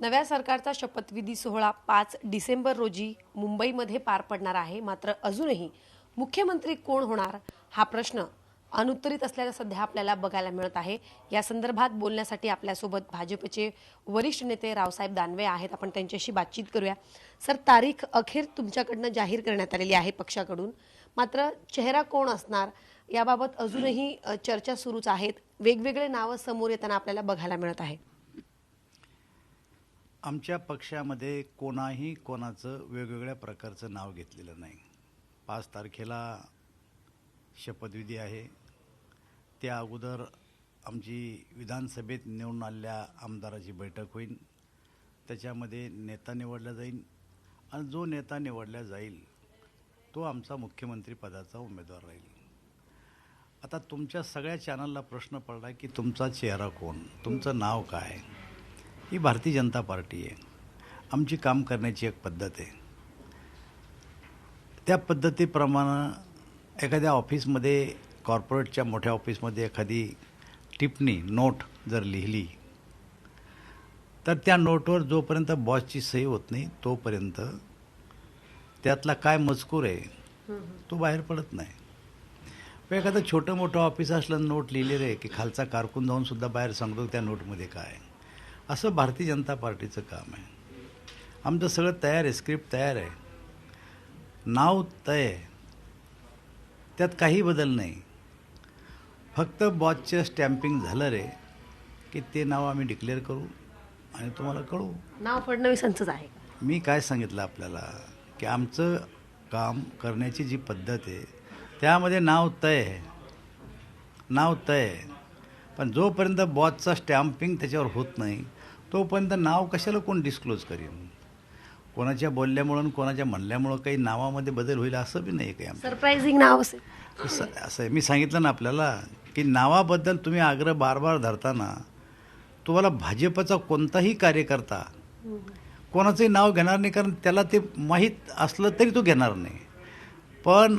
नव्या सरकारचा शपथविधी सोहळा पाच डिसेंबर रोजी मुंबईमध्ये पार पडणार आहे. मात्र अजूनही मुख्यमंत्री कोण होणार हा प्रश्न अनुत्तरित असल्याचं सध्या आपल्याला बघायला मिळत आहे. या संदर्भात बोलण्यासाठी आपल्यासोबत भाजपचे वरिष्ठ नेते रावसाहेब दानवे आहेत. आपण त्यांच्याशी बातचीत करूया. सर तारीख अखेर तुमच्याकडनं जाहीर करण्यात आलेली आहे पक्षाकडून. मात्र चेहरा कोण असणार याबाबत अजूनही चर्चा सुरूच आहेत. वेगवेगळे नावं समोर येताना आपल्याला बघायला मिळत आहे. आमच्या पक्षामध्ये कोणाही कोणाचं वेगवेगळ्या प्रकारचं नाव घेतलेलं नाही. पाच तारखेला शपथविधी आहे. त्या अगोदर आमची विधानसभेत निवडून आलेल्या आमदाराची बैठक होईल. त्याच्यामध्ये नेता निवडला जाईल आणि जो नेता निवडला जाईल तो आमचा मुख्यमंत्रीपदाचा उमेदवार राहील. आता तुमच्या सगळ्या चॅनलला प्रश्न पडला की तुमचा चेहरा कोण? तुमचं नाव काय? ही भारतीय जनता पार्टी आहे. आमची काम करण्याची एक पद्धत आहे. त्या पद्धतीप्रमाणे एखाद्या ऑफिसमध्ये कॉर्पोरेटच्या मोठ्या ऑफिसमध्ये एखादी टिप्पणी नोट जर लिहिली तर त्या नोटवर जोपर्यंत बॉसची सही होत नाही तोपर्यंत त्यातला काय मजकूर आहे तो बाहेर पडत नाही. एखादं छोटं मोठं ऑफिस असलं नोट लिहिलेलं आहे की खालचा कारकून जाऊन सुद्धा बाहेर सांगतो त्या नोटमध्ये काय आहे. असं भारतीय जनता पार्टीचं काम आहे. आमचं सगळं तयार आहे स्क्रिप्ट तयार आहे. नाव तय आहे. त्यात काही बदल नाही. फक्त बॉसचं स्टॅम्पिंग झालं रे की ते नाव आम्ही डिक्लेअर करू आणि तुम्हाला कळू. नाव फडणवीसांचंच आहे. मी काय सांगितलं आपल्याला? की आमचं काम करण्याची जी पद्धत आहे त्यामध्ये नाव तय आहे. नाव तय आहे. पण जोपर्यंत बॉसचा स्टॅम्पिंग त्याच्यावर होत नाही तोपर्यंत नाव कशाला कोण डिस्क्लोज करेन? कोणाच्या बोलल्यामुळं आणि कोणाच्या म्हणल्यामुळं काही नावामध्ये बदल होईल असं बी नाही काही आमचं सरप्राइझिंग नाव असेल. असं असं आहे. मी सांगितलं ना आपल्याला की नावाबद्दल तुम्ही आग्रह बार बार धरताना तुम्हाला भाजपचा कोणताही कार्यकर्ता कोणाचंही नाव घेणार नाही कारण त्याला ते माहीत असलं तरी तो घेणार नाही. पण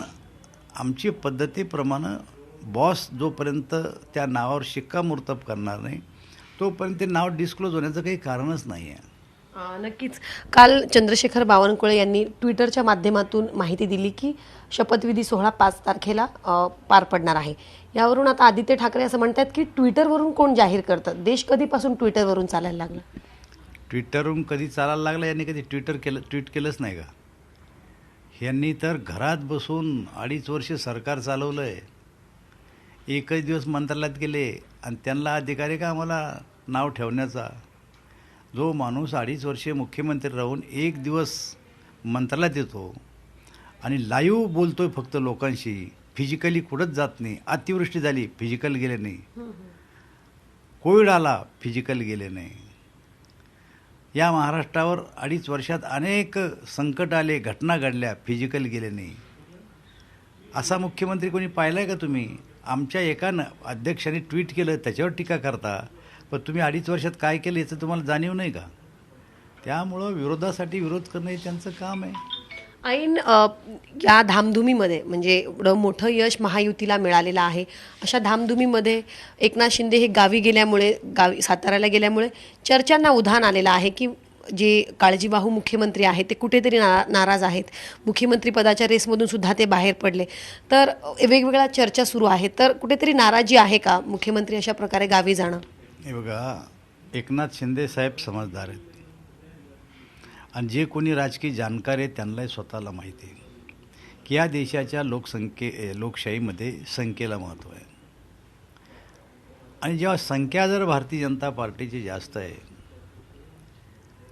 आमची पद्धतीप्रमाणे बॉस जोपर्यंत त्या नावावर शिक्कामोर्तब करणार नाही तोपर्यंत ते नाव डिस्क्लोज होण्याचं काही कारणच नाही आहे नक्कीच. काल चंद्रशेखर बावनकुळे यांनी ट्विटरच्या माध्यमातून माहिती दिली की शपथविधी सोहळा पाच तारखेला पार पडणार आहे. यावरून आता आदित्य ठाकरे असं म्हणतात की ट्विटरवरून कोण जाहीर करतं? देश कधीपासून ट्विटरवरून चालायला लागला? ट्विटरवरून कधी चालायला लागलं यांनी कधी ट्विटर केलं ट्विट केलंच नाही का? यांनी तर घरात बसून अडीच वर्ष सरकार चालवलं आहे एकच दिवस मंत्रालयात गेले आणि त्यांना अधिकार आहे का आम्हाला नाव ठेवण्याचा? जो माणूस अडीच वर्षे मुख्यमंत्री राहून एक दिवस मंत्रालयात येतो आणि लाईव्ह आहे फक्त लोकांशी फिजिकली कुठंच जात नाही अतिवृष्टी झाली फिजिकल गेले नाही. कोविड आला फिजिकल गेले नाही. या महाराष्ट्रावर अडीच वर्षात अनेक संकट आले घटना घडल्या फिजिकल गेले नाही. असा मुख्यमंत्री कोणी पाहिला आहे का तुम्ही? आमच्या एका न अध्यक्षाने ट्विट केलं त्याच्यावर टीका करता पण तुम्ही अडीच वर्षात काय केलं याचं तुम्हाला जाणीव नाही का? त्यामुळं विरोधासाठी विरोध करणं हे त्यांचं काम आहे. ऐन या धामधुमीमध्ये म्हणजे एवढं मोठं यश महायुतीला मिळालेलं आहे अशा धामधुमीमध्ये एकनाथ शिंदे हे गावी गेल्यामुळे गावी साताऱ्याला गेल्यामुळे चर्चांना उधाण आलेलं आहे की जे काळजीवाहू मुख्यमंत्री आहेत ते कुठेतरी ना नाराज आहेत. मुख्यमंत्री पदाच्या रेसमधून सुद्धा ते बाहेर पडले. तर वेगवेगळ्या चर्चा सुरू आहेत. तर कुठेतरी नाराजी आहे का मुख्यमंत्री अशा प्रकारे गावी जाणं? हे बघा एकनाथ शिंदे साहेब समजदार आहेत. आणि जे कोणी राजकीय जाणकार आहेत त्यांनाही स्वतःला माहिती आहे की या देशाच्या लोकसंख्ये लोकशाहीमध्ये संख्येला महत्त्व आहे. आणि जेव्हा संख्या जर भारतीय जनता पार्टीची जास्त आहे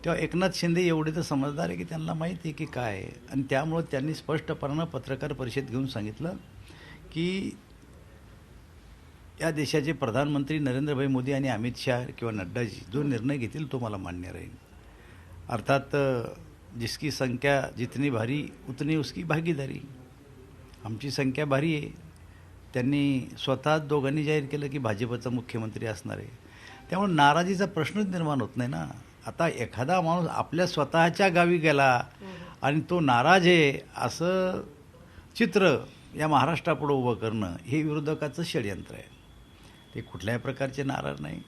तेव्हा एकनाथ शिंदे एवढे तर समजदार आहे की त्यांना माहिती आहे की काय आहे. आणि त्यामुळं त्यांनी स्पष्टपणानं पत्रकार परिषद घेऊन सांगितलं की या देशाचे प्रधानमंत्री नरेंद्रभाई मोदी आणि अमित शाह किंवा नड्डाजी जो निर्णय घेतील तो मला मान्य राहील. अर्थात जिसकी संख्या जितनी भारी उतनी उसकी भागीदारी. आमची संख्या भारी आहे. त्यांनी स्वतः दोघांनी जाहीर केलं की भाजपचा मुख्यमंत्री असणार आहे. त्यामुळे नाराजीचा प्रश्नच निर्माण होत नाही ना. आता एखादा माणूस आपल्या स्वतःच्या गावी गेला आणि तो नाराज आहे असं चित्र या महाराष्ट्रापुढं उभं करणं हे विरोधकाचं षडयंत्र आहे. ते कुठल्याही प्रकारचे नाराज नाही.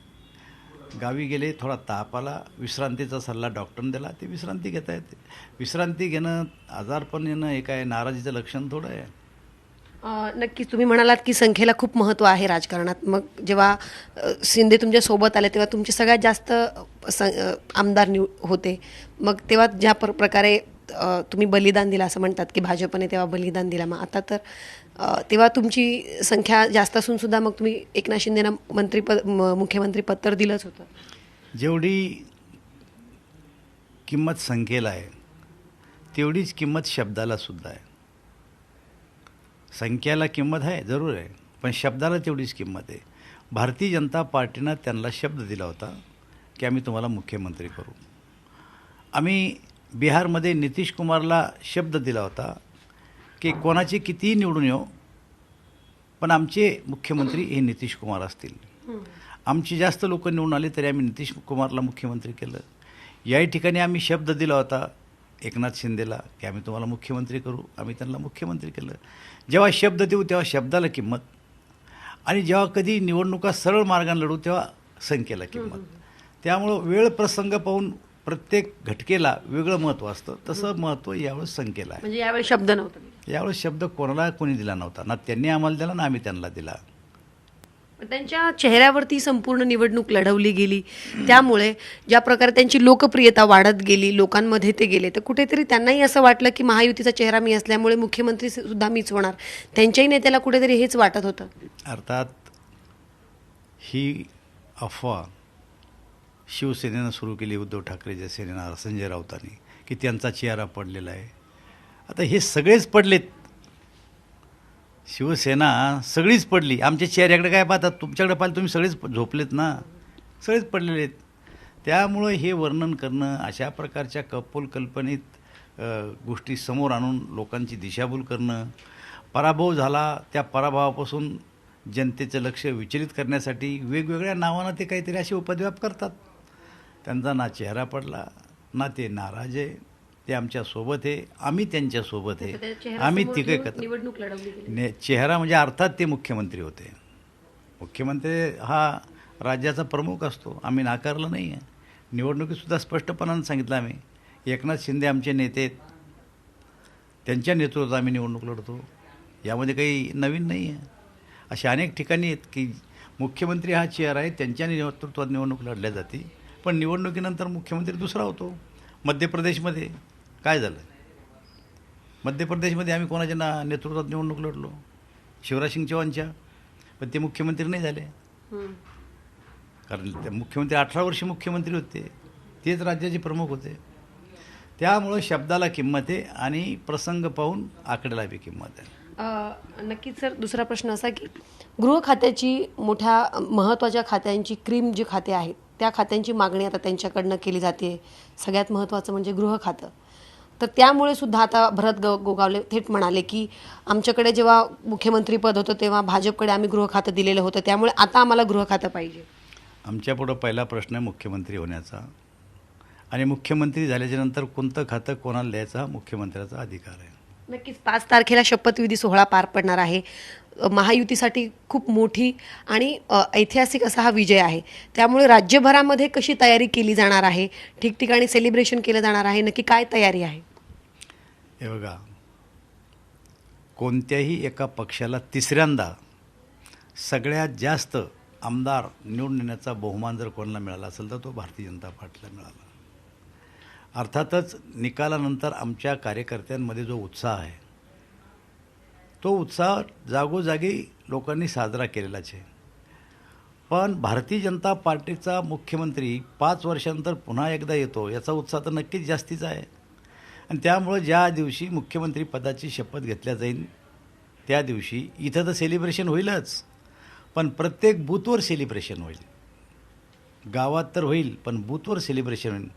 गावी गेले थोडा ताप आला विश्रांतीचा सल्ला डॉक्टरने दिला ते विश्रांती घेता येते विश्रांती घेणं आजारपण येणं हे काय नाराजीचं लक्षण थोडं आहे. नक्कीच तुम्ही म्हणालात की संख्येला खूप महत्त्व आहे राजकारणात. मग जेव्हा शिंदे तुमच्यासोबत आले तेव्हा तुमचे सगळ्यात जास्त आमदार निव होते. मग तेव्हा ज्या प्र प्रकारे तुम्ही बलिदान दिलं असं म्हणतात की भाजपने तेव्हा बलिदान दिला. मग आता तर तेव्हा तुमची संख्या जास्त असून सुद्धा मग तुम्ही एकनाथ शिंदेना मंत्रीपद म- मुख्यमंत्रीपद तर दिलंच होतं. जेवढी किंमत संख्येला आहे तेवढीच किंमत शब्दाला सुद्धा आहे. संख्याला किंमत आहे जरूर आहे. पण शब्दाला तेवढीच किंमत आहे. भारतीय जनता पार्टीनं त्यांना शब्द दिला होता की आम्ही तुम्हाला मुख्यमंत्री करू. आम्ही बिहारमध्ये नितीश कुमारला शब्द दिला होता की कोणाचे कितीही निवडून येऊ पण आमचे मुख्यमंत्री हे नितीश कुमार असतील. आमची जास्त लोक निवडून आले तरी आम्ही नितीश कुमारला मुख्यमंत्री केलं. याही ठिकाणी आम्ही शब्द दिला होता एकनाथ शिंदेला की आम्ही तुम्हाला मुख्यमंत्री करू आम्ही त्यांना मुख्यमंत्री केलं. जेव्हा शब्द देऊ तेव्हा शब्दाला किंमत. आणि जेव्हा कधी निवडणुका सरळ मार्गाने लढू तेव्हा संख्येला किंमत. त्यामुळं वेळ प्रसंग पाहून प्रत्येक घटकेला वेगळं महत्त्व असतं. तसं महत्त्व यावेळेस संख्येला आहे. म्हणजे यावेळी शब्द नव्हता. यावेळेस शब्द कोणाला कोणी दिला नव्हता. ना त्यांनी आम्हाला दिला ना आम्ही त्यांना दिला. त्यांच्या चेहऱ्यावरती संपूर्ण निवडणूक लढवली गेली. त्यामुळे ज्या प्रकारे त्यांची लोकप्रियता वाढत गेली लोकांमध्ये ते गेले तर कुठेतरी त्यांनाही असं वाटलं की महायुतीचा चेहरा मी असल्यामुळे मुख्यमंत्री सुद्धा मीच होणार. त्यांच्याही नेत्याला कुठेतरी हेच वाटत होतं. अर्थात ही अफवा शिवसेनेनं सुरू केली उद्धव ठाकरेच्या सेनेनं संजय राऊतांनी की त्यांचा चेहरा पडलेला आहे. आता हे सगळेच पडलेत. शिवसेना सगळीच पडली. आमच्या चेहऱ्याकडे काय पाहतात? तुमच्याकडे पाहिलं तुम्ही सगळेच झोपलेत ना? सगळेच पडलेले आहेत. त्यामुळं हे वर्णन करणं अशा प्रकारच्या कपोल कल्पनेत गोष्टी समोर आणून लोकांची दिशाभूल करणं पराभव झाला त्या पराभवापासून जनतेचं लक्ष विचलित करण्यासाठी वेगवेगळ्या नावानं ते काहीतरी असे उपद्व्याप करतात. त्यांचा ना चेहरा पडला ना ते नाराज आहे ते आमच्यासोबत आहे. आम्ही त्यांच्यासोबत आहे. आम्ही तिघे निवडणूक लढवली चेहरा म्हणजे अर्थात ते मुख्यमंत्री होते. मुख्यमंत्री हा राज्याचा प्रमुख असतो. आम्ही नाकारलं नाही आहे. निवडणुकीतसुद्धा स्पष्टपणानं सांगितलं आम्ही. एकनाथ शिंदे आमचे नेते आहेत. त्यांच्या नेतृत्वात आम्ही निवडणूक लढतो. यामध्ये काही नवीन नाही आहे. अशा अनेक ठिकाणी आहेत की मुख्यमंत्री हा चेहरा आहे. त्यांच्या नेतृत्वात निवडणूक लढल्या जाते. पण निवडणुकीनंतर मुख्यमंत्री दुसरा होतो. मध्य प्रदेशमध्ये. काय झालं? मध्य प्रदेशमध्ये आम्ही कोणाच्या ना नेतृत्वात निवडणूक लढलो. शिवराज सिंग चौहानच्या. पण ते मुख्यमंत्री नाही झाले. कारण ते मुख्यमंत्री अठरा वर्ष मुख्यमंत्री होते. तेच राज्याचे प्रमुख होते. त्यामुळं शब्दाला किंमत आहे आणि प्रसंग पाहून आकड्याला बी किंमत आहे. नक्कीच सर दुसरा प्रश्न असा की गृह खात्याची मोठ्या महत्त्वाच्या खात्यांची क्रीम जी खाते आहेत त्या खात्यांची मागणी आता त्यांच्याकडनं केली जाते. सगळ्यात महत्त्वाचं म्हणजे गृह खातं. तर त्यामुळे सुद्धा आता भरत ग गोगावले थेट म्हणाले की आमच्याकडे जेव्हा मुख्यमंत्रीपद होतं तेव्हा भाजपकडे आम्ही गृह खातं दिलेलं होतं. त्यामुळे आता आम्हाला गृह खातं पाहिजे. आमच्यापुढं पहिला प्रश्न आहे मुख्यमंत्री होण्याचा. आणि मुख्यमंत्री झाल्याच्यानंतर कोणतं खातं कोणाला द्यायचा? मुख्यमंत्र्याचा अधिकार आहे. नक्कीच पाच तारखेला शपथविधी सोहळा पार पडणार आहे. महायुतीसाठी खूप मोठी आणि ऐतिहासिक असा हा विजय आहे. त्यामुळे राज्यभरामध्ये कशी तयारी केली जाणार आहे? ठिकठिकाणी सेलिब्रेशन केलं जाणार आहे? नक्की काय तयारी आहे? हे बघा. कोणत्याही एका पक्षाला तिसऱ्यांदा सगळ्यात जास्त आमदार निवडून येण्याचा बहुमान जर कोणाला मिळाला असेल तर तो भारतीय जनता पार्टीला मिळाला. अर्थातच निकालानंतर आमच्या कार्यकर्त्यांमध्ये जो उत्साह आहे तो उत्साह जागोजागी लोकांनी साजरा केलेलाच आहे. पण भारतीय जनता पार्टीचा मुख्यमंत्री पाच वर्षानंतर पुन्हा एकदा येतो याचा उत्साह तर नक्कीच जास्तीचा आहे. आणि त्यामुळं ज्या दिवशी मुख्यमंत्री पदाची शपथ घेतल्या जाईल त्या दिवशी इथं तर सेलिब्रेशन होईलच पण प्रत्येक बूथवर सेलिब्रेशन होईल. गावात तर होईल पण बूथवर सेलिब्रेशन होईल.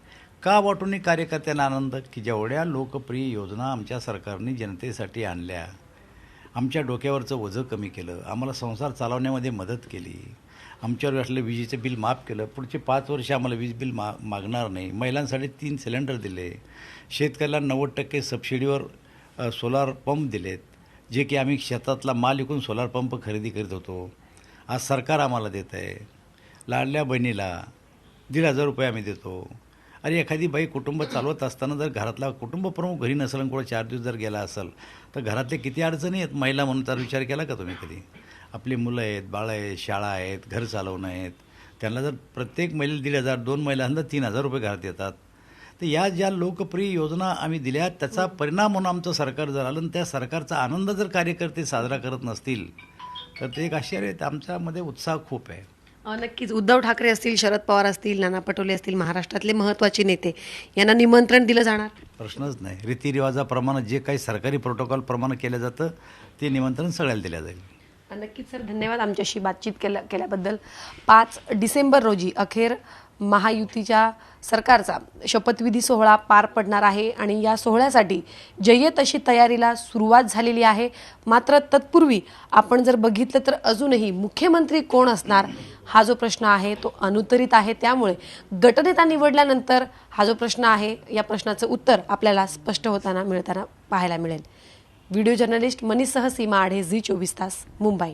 का वाटून कार्यकर्त्यांना आनंद? की जेवढ्या लोकप्रिय योजना आमच्या सरकारने जनतेसाठी आणल्या आमच्या डोक्यावरचं ओझं कमी केलं आम्हाला संसार चालवण्यामध्ये मदत केली आमच्यावर असलेलं विजेचं बिल माफ केलं पुढचे पाच वर्ष आम्हाला वीज बिल मा मागणार नाही महिलांसाठी तीन सिलेंडर दिले शेतकऱ्याला नव्वद टक्के सबसिडीवर सोलार पंप दिलेत जे की आम्ही शेतातला माल विकून सोलार पंप खरेदी करीत होतो. आज सरकार आम्हाला देत आहे लाडल्या बहिणीला दीड हजार रुपये आम्ही देतो. अरे एखादी बाई कुटुंब चालवत असताना जर घरातला कुटुंब प्रमुख घरी नसेल आणि कुठं चार दिवस जर गेला असेल तर घरातले किती अडचणी आहेत? महिला म्हणून तर विचार केला का तुम्ही कधी? आपली मुलं आहेत बाळं आहेत शाळा आहेत घर चालवणं आहेत. त्यांना जर प्रत्येक महिलेला दीड हजार दोन महिलांना तीन हजार रुपये घरात येतात. तर या ज्या लोकप्रिय योजना आम्ही दिल्या त्याचा परिणाम म्हणून आमचं सरकार जर आलं आणि त्या सरकारचा आनंद जर कार्यकर्ते साजरा करत नसतील तर ते एक आश्चर्य आहे. आमच्यामध्ये उत्साह खूप आहे. नक्कीच. उद्धव ठाकरे असतील शरद पवार असतील नाना पटोले असतील महाराष्ट्रातले महत्त्वाचे नेते यांना निमंत्रण दिलं जाणार? प्रश्नच नाही. रीतिरिवाजाप्रमाणे जे काही सरकारी प्रोटोकॉल प्रमाणे केलं जातं ते निमंत्रण सगळ्याला दिलं जाईल. नक्कीच सर. धन्यवाद आमच्याशी बातचीत केल्या केल्याबद्दल. पाच डिसेंबर रोजी अखेर महायुतीच्या सरकारचा शपथविधी सोहळा पार पडणार आहे आणि या सोहळ्यासाठी जय्यत अशी तयारीला सुरुवात झालेली आहे. मात्र तत्पूर्वी आपण जर बघितलं तर अजूनही मुख्यमंत्री कोण असणार हा जो प्रश्न आहे तो अनुत्तरित आहे. त्यामुळे गटनेता निवडल्यानंतर हा जो प्रश्न आहे या प्रश्नाचं उत्तर आपल्याला स्पष्ट होताना मिळताना पाहायला मिळेल. व्हिडिओ जर्नलिस्ट मनीसह सीमा आढे झी चोवीस तास मुंबई.